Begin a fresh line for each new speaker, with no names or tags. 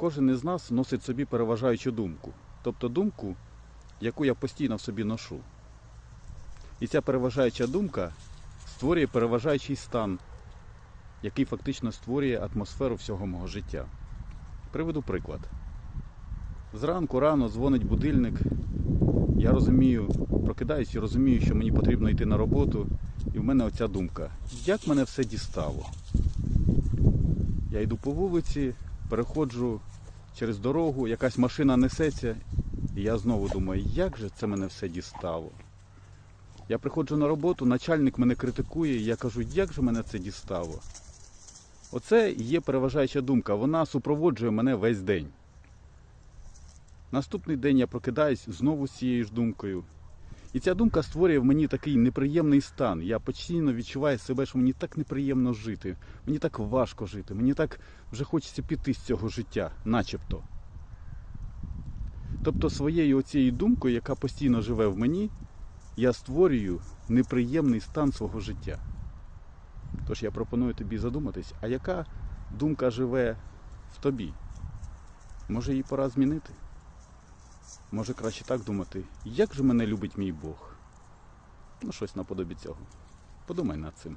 Кожен із нас носить собі переважаючу думку, тобто думку, яку я постійно в собі ношу. І ця переважаюча думка створює переважаючий стан, який фактично створює атмосферу всього мого життя. Приведу приклад. Зранку рано дзвонить будильник. Я розумію, прокидаюсь і розумію, що мені потрібно йти на роботу, і в мене оця думка. Як мене все дістало? Я йду по вулиці, переходжу через дорогу, якась машина несеться, і я знову думаю, як же це мене все дістало? Я приходжу на роботу, начальник мене критикує, і я кажу, як же мене це дістало? Оце є переважаюча думка, вона супроводжує мене весь день. Наступний день я прокидаюсь знову з цією ж думкою. І ця думка створює в мені такий неприємний стан. Я постійно відчуваю себе, що мені так неприємно жити, мені так важко жити, мені так вже хочеться піти з цього життя, начебто. Тобто своєю оцією думкою, яка постійно живе в мені, я створюю неприємний стан свого життя. Тож я пропоную тобі задуматись, а яка думка живе в тобі? Може її пора змінити? Може краще так думати, як же мене любить мій Бог? Ну, щось наподобі цього. Подумай над цим.